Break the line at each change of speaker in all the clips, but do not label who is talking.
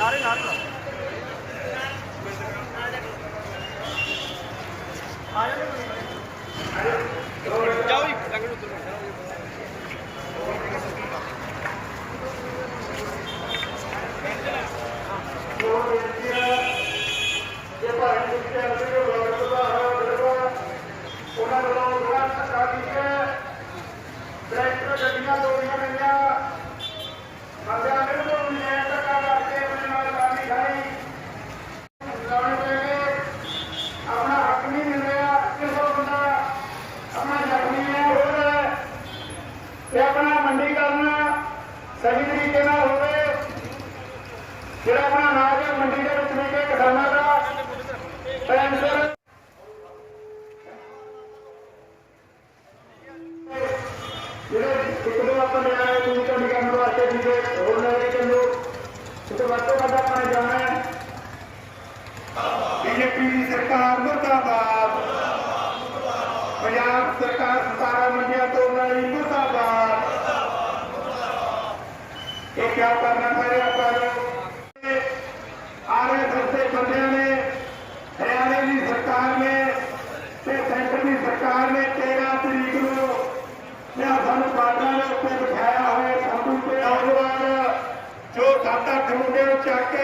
ਨਾਰੇ ਨਾਰੇ ਇੱਕ ਦੋ ਆਪਾਂ ਤੁਸੀਂ ਤੁਹਾਡੀ ਕਰਨ ਵਾਸਤੇ ਜਿਹੜੇ ਹੋਰ ਲੈ ਕੇ ਚੱਲੋ। ਤੇ ਵੱਧ ਵੱਧ ਆਪਾਂ ਜਾਣਾ ਹੈ। ਬੀਜੇਪੀ ਦੀ ਸਰਕਾਰ ਮੁਰਦਾਬਾਦ। ਪੰਜਾਬ ਸਰਕਾਰ ਸਤਾਰਾ ਮੰਡੀਆਂ ਤੋਂ ਲਈ ਮੁਰਦਾਬਾਦ। ਇਹ ਕਿਆ ਕਰਨਾ ਪੈ ਆਪਾਂ ਨੂੰ? ਆਰਐਸਐਸ ਦੇ ਬੰਦਿਆਂ ਨੇ, ਹਰਿਆਣੇ ਦੀ ਸਰਕਾਰ ਨੇ ਤੇ ਸੈਂਟਰ ਦੀ ਸਰਕਾਰ ਨੇ 13 ਤਰੀਕ ਨੂੰ, ਮੈਂ ਸਾਨੂੰ ਬਾਟਾ ਦੇ ਉੱਤੇ ਬਿਠਾਇਆ ਹੋਇਆ ਸਾਨੂੰ ਤੇ ਨੌਜਵਾਨ ਜੋ ਸੱਤ ਅੱਠ ਮੁੰਡੇ ਚੱਕ ਕੇ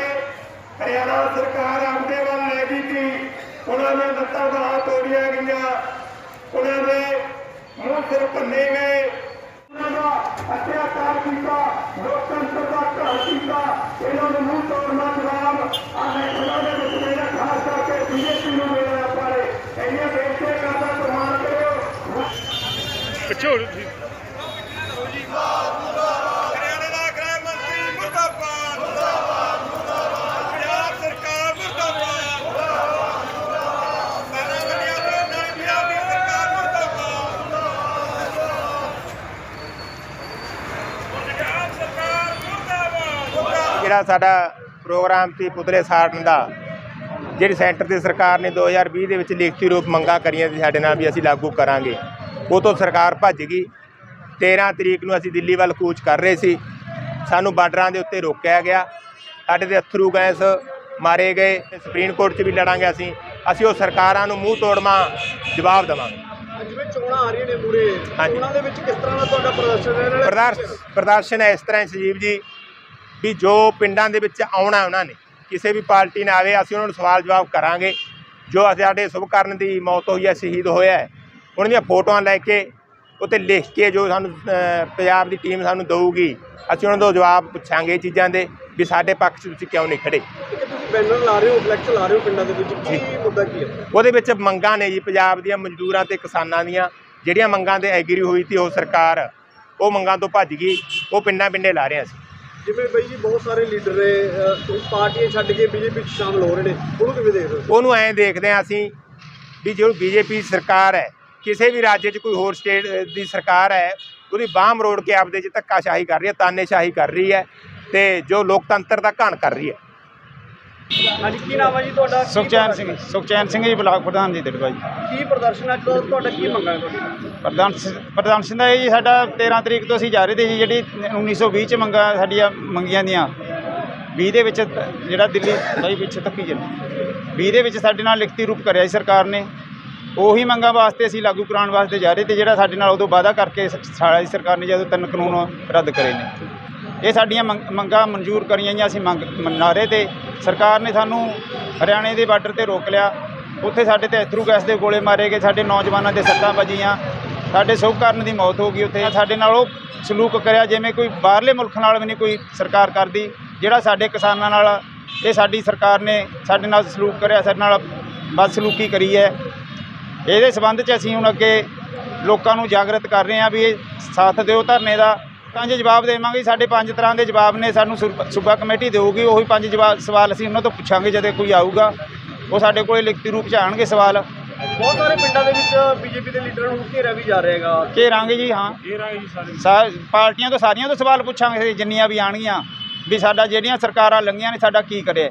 ਹਰਿਆਣਾ ਸਰਕਾਰ ਆਪਦੇ ਵੱਲ ਲੈ ਗਈ ਸੀ। ਉਹਨਾਂ ਨੇ ਲੱਤਾਂ ਬਾਹਾਂ ਤੋੜੀਆਂ ਗਈਆਂ। ਉਹਨਾਂ ਦੇ ਮੂੰਹ ਸਿਰ ਭੰਨੇ ਗਏ। ਉਹਨਾਂ ਦਾ ਅਤਿਆਚਾਰ ਕੀਤਾ, ਲੋਕਤੰਤਰ ਦਾ ਘਾਣ ਕੀਤਾ। ਇਹਨਾਂ ਨੂੰ ਮੂੰਹ ਤੋੜਨਾ ਜਵਾਬ। ਆ ਨੈਸ਼ਨਲ ਦੇ ਵਿੱਚ ਮੇਰਾ ਖਾਸ ਕਰਕੇ ਬੀਜੇਪੀ ਨੂੰ ਮਿਲਣਾ ਪਾਰੇ ਇੰਨੇ ਬੇਨਤੀ ਕਰਦਾ ਪ੍ਰਮਾਣ ਕਰਿਓ।
ਹਰਿਆਣਾ
ਜਿਹੜਾ ਸਾਡਾ ਪ੍ਰੋਗਰਾਮ ਸੀ ਪੁਤਲੇ ਸਾੜਨ ਦਾ ਜਿਹੜੀ ਸੈਂਟਰ ਦੀ ਸਰਕਾਰ ਨੇ 2020 ਦੇ ਵਿੱਚ ਲਿਖਤੀ ਰੂਪ ਮੰਗਾਂ ਕਰੀਆਂ ਸੀ ਸਾਡੇ ਨਾਲ ਵੀ ਅਸੀਂ ਲਾਗੂ ਕਰਾਂਗੇ ਉਹ ਤੋਂ ਸਰਕਾਰ ਭੱਜ ਗਈ। 13 ਤਰੀਕ ਨੂੰ ਅਸੀਂ ਦਿੱਲੀ ਵੱਲ ਕੂਚ ਕਰ ਰਹੇ ਸੀ। ਸਾਨੂੰ ਬਾਰਡਰਾਂ ਦੇ ਉੱਤੇ ਰੋਕਿਆ ਗਿਆ। ਸਾਡੇ ਦੇ ਅਥਰੂ ਗੈਸ ਮਾਰੇ ਗਏ। ਸੁਪਰੀਮ ਕੋਰਟ 'ਚ ਵੀ ਲੜਾਂਗੇ ਅਸੀਂ। ਅਸੀਂ ਉਹ ਸਰਕਾਰਾਂ ਨੂੰ ਮੂੰਹ ਤੋੜਵਾਂ ਜਵਾਬ ਦੇਵਾਂਗੇ।
ਜਿਵੇਂ ਚੋਣਾਂ ਆ ਰਹੀਆਂ ਨੇ
ਹਾਂਜੀ।
ਚੋਣਾਂ ਦੇ ਵਿੱਚ ਕਿਸ ਤਰ੍ਹਾਂ ਦਾ ਤੁਹਾਡਾ ਪ੍ਰਦਰਸ਼ਨ ਰਹਿਣ ਵਾਲਾ
ਪ੍ਰਦਰਸ਼ ਪ੍ਰਦਰਸ਼ਨ ਇਸ ਤਰ੍ਹਾਂ ਸੰਜੀਵ ਜੀ। ਵੀ ਜੋ ਪਿੰਡਾਂ ਦੇ ਵਿੱਚ ਆਉਣਾ ਉਹਨਾਂ ਨੇ ਕਿਸੇ ਵੀ ਪਾਰਟੀ ਨਾਲ ਆਵੇ ਅਸੀਂ ਉਹਨਾਂ ਨੂੰ ਸਵਾਲ ਜਵਾਬ ਕਰਾਂਗੇ। ਜੋ ਸਾਡੇ ਸੁਭਕਰਨ ਦੀ ਮੌਤ ਹੋਈ ਹੈ ਸ਼ਹੀਦ ਹੋਇਆ ਹੈ ਉਹਨਾਂ ਦੀਆਂ ਫੋਟੋਆਂ ਲੈ ਕੇ ਉੱਤੇ ਲਿਖ ਕੇ ਜੋ ਸਾਨੂੰ ਪੰਜਾਬ ਦੀ ਟੀਮ ਸਾਨੂੰ ਦਊਗੀ ਅਸੀਂ ਉਹਨਾਂ ਤੋਂ ਜਵਾਬ ਪੁੱਛਾਂਗੇ ਇਹ ਚੀਜ਼ਾਂ ਦੇ ਵੀ ਸਾਡੇ ਪੱਖ 'ਚ ਤੁਸੀਂ ਕਿਉਂ ਨਹੀਂ ਖੜੇ।
ਬੈਨਰ ਲਾ ਰਹੇ ਹੋ ਫਲੈਕਸ ਲਾ ਰਹੇ ਹੋ ਪਿੰਡਾਂ ਦੇ ਵਿੱਚ ਕੀ ਮੁੱਦਾ ਕੀ ਹੈ?
ਉਹਦੇ ਵਿੱਚ ਮੰਗਾਂ ਨੇ ਜੀ ਪੰਜਾਬ ਦੀਆਂ ਮਜ਼ਦੂਰਾਂ ਤੇ ਕਿਸਾਨਾਂ ਦੀਆਂ ਜਿਹੜੀਆਂ ਮੰਗਾਂ ਤੇ ਐਗਰੀ ਹੋਈ ਸੀ ਉਹ ਸਰਕਾਰ ਉਹ ਮੰਗਾਂ ਤੋਂ ਭੱਜ ਗਈ ਉਹ ਪਿੰਡਾਂ ਪਿੰਡੇ ਲਾ ਰਹੇ ਸੀ
ਜਿਵੇਂ ਬਈ ਜੀ ਬਹੁਤ ਸਾਰੇ ਲੀਡਰ ਨੇ ਅਹ, ਪਾਰਟੀਆਂ ਛੱਡ ਕੇ ਬੀਜੇਪੀ ਚ ਸ਼ਾਮਲ ਹੋ ਰਹੇ ਨੇ ਉਹਨੂੰ ਕਿਵੇਂ ਦੇਖ ਰਹੇ ਹੋ
ਉਹਨੂੰ ਐਂ ਦੇਖਦੇ ਹਾਂ ਅਸੀਂ ਵੀ ਜੋ ਬੀਜੇਪੀ ਸਰਕਾਰ ਹੈ ਕਿਸੇ ਵੀ ਰਾਜ 'ਚ ਕੋਈ ਹੋਰ ਸਟੇਟ ਦੀ ਸਰਕਾਰ ਹੈ ਉਹਦੀ ਬਾਹ ਮਰੋੜ ਕੇ ਆਪਦੇ 'ਚ ਧੱਕਾਸ਼ਾਹੀ ਕਰ ਰਹੀ ਹੈ ਤਾਨੇਸ਼ਾਹੀ ਕਰ ਰਹੀ ਹੈ ਤੇ ਜੋ ਲੋਕਤੰਤਰ ਦਾ ਘਾਣ ਕਰ ਰਹੀ ਹੈ।
ਹਾਂਜੀ ਕੀ ਨਾਮ ਹੈ ਜੀ ਤੁਹਾਡਾ? ਕੀ
ਸੁਖਚੈਨ
ਪ੍ਰਦਰਸ਼ਨ
ਸਿੰਘ ਸੁਖਚੈਨ ਸਿੰਘ ਜੀ ਬਲਾਕ ਪ੍ਰਧਾਨ ਜੀ ਦਿੜਬਾ ਜੀ।
ਕੀ ਪ੍ਰਦਰਸ਼ਨ ਅੱਜ ਦਾ ਤੁਹਾਡਾ ਕੀ ਮੰਗਾਂ ਹੈ ਤੁਹਾਡੀ?
ਪ੍ਰਧਾਨ ਸ- ਪ੍ਰਧਾਨ ਸਿੰਘ ਦਾ ਇਹ ਜੀ ਸਾਡਾ 13 ਤਰੀਕ ਤੋਂ ਅਸੀਂ ਜਾ ਰਹੇ ਤੇ ਜੀ, ਜਿਹੜੀ 1920 ਚ ਮੰਗਾ ਸਾਡੀਆਂ ਮੰਗੀਆਂ ਦੀਆਂ। 20 ਦੇ ਵਿੱਚ ਜਿਹੜਾ ਦਿੱਲੀ ਸਹੀ ਵਿੱਚ ਤੱਕੀ ਜਾਂਦੀ 20 ਦੇ ਵਿੱਚ ਸਾਡੇ ਨਾਲ ਲਿਖਤੀ ਰੂਪ ਕਰਿਆ ਸੀ ਸਰਕਾਰ ਨੇ। ਉਹੀ ਮੰਗਾਂ ਵਾਸਤੇ ਅਸੀਂ ਲਾਗੂ ਕਰਾਉਣ ਵਾਸਤੇ ਜਾ ਰਹੇ ਤੇ ਜਿਹੜਾ ਸਾਡੇ ਨਾਲ ਉਦੋਂ ਵਾਅਦਾ ਕਰਕੇ ਸਾਡੀ ਸਰਕਾਰ ਨੇ ਜਦੋਂ ਤਿੰਨ ਕਾਨੂੰਨ ਰੱਦ ਕਰੇ ਨੇ। ਇਹ ਸਾਡੀਆਂ ਮੰਗ- ਮੰਗਾਂ ਮਨਜ਼ੂਰ ਕਰੀਆਂ ਜਾਂ ਅਸੀਂ ਮੰਗ ਮਨਾਰੇ ਤੇ ਸਰਕਾਰ ਨੇ ਸਾਨੂੰ ਹਰਿਆਣੇ ਦੇ ਬਾਰਡਰ ਤੇ ਰੋਕ ਲਿਆ। ਉੱਥੇ ਸਾਡੇ ਤੇ ਅਥਰੂ ਗੈਸ ਦੇ ਗੋਲੇ ਮਾਰੇ ਗਏ, ਸਾਡੇ ਨੌਜਵਾਨਾਂ ਦੇ ਸੱਟਾਂ ਵੱਜੀਆਂ। ਸਾਡੇ ਸੁਭਕਰਨ ਦੀ ਮੌਤ ਹੋ ਗਈ ਉੱਥੇ। ਸਾਡੇ ਨਾਲ ਉਹ ਸਲੂਕ ਕਰਿਆ ਜਿਵੇਂ ਕੋਈ ਬਾਹਰਲੇ ਮੁਲਕ ਨਾਲ ਵੀ ਨਹੀਂ ਕੋਈ ਸਰਕਾਰ ਕਰਦੀ, ਜਿਹੜਾ ਸਾਡੇ ਕਿਸਾਨਾਂ ਨਾਲ, ਇਹ ਸਾਡੀ ਸਰਕਾਰ ਨੇ ਸਾਡੇ ਨਾਲ ਸਲੂਕ ਕਰਿਆ, ਸਾਡੇ ਨਾਲ ਬਦਸਲੂਕੀ ਕਰੀ ਹੈ। ਇਹਦੇ ਸਬੰਧ 'ਚ ਅਸੀਂ ਹੁਣ ਅੱਗੇ ਲੋਕਾਂ ਨੂੰ ਜਾਗਰਤ ਕਰ ਰਹੇ ਹਾਂ ਵੀ ਇਹ ਸਾਥ ਦਿਓ ਧਰਨੇ ਦਾ। ਪੰਜ ਜਵਾਬ ਦੇਵਾਂਗੇ, ਸਾਡੇ ਪੰਜ ਤਰ੍ਹਾਂ ਦੇ ਜਵਾਬ ਨੇ, ਸਾਨੂੰ ਸੂਬ- ਸੂਬਾ ਕਮੇਟੀ ਦੇਊਗੀ, ਉਹੀ ਪੰਜ ਜਵਾਬ ਸਵਾਲ ਅਸੀਂ ਉਹਨਾਂ ਤੋਂ ਪੁੱਛਾਂਗੇ ਜਦੋਂ ਕੋਈ ਆਊਗਾ। ਉਹ ਸਾਡੇ ਕੋਲੇ ਲਿਖਤੀ ਰੂਪ 'ਚ ਆਣਗੇ ਸਵਾਲ।
ਬਹੁਤ ਸਾਰੇ ਪਿੰਡਾਂ ਦੇ ਵਿੱਚ ਬੀਜੇਪੀ ਦੇ ਲੀਡਰਾਂ ਨੂੰ ਘੇਰਿਆ ਵੀ ਜਾ ਰਿਹਾ ਹੈਗਾ।
ਘੇਰਾਂਗੇ ਜੀ ਹਾਂ। ਸਾ- ਪਾਰਟੀਆਂ ਤੋਂ ਸਾਰੀਆਂ ਤੋਂ ਸਵਾਲ ਪੁੱਛਾਂਗੇ ਜਿੰਨੀਆਂ ਵੀ ਆਣਗੀਆਂ ਵੀ ਸਾਡਾ ਜਿਹੜੀਆਂ ਸਰਕਾਰਾਂ ਲੰਘੀਆਂ ਨੇ ਸਾਡਾ ਕੀ ਕਰਿਆ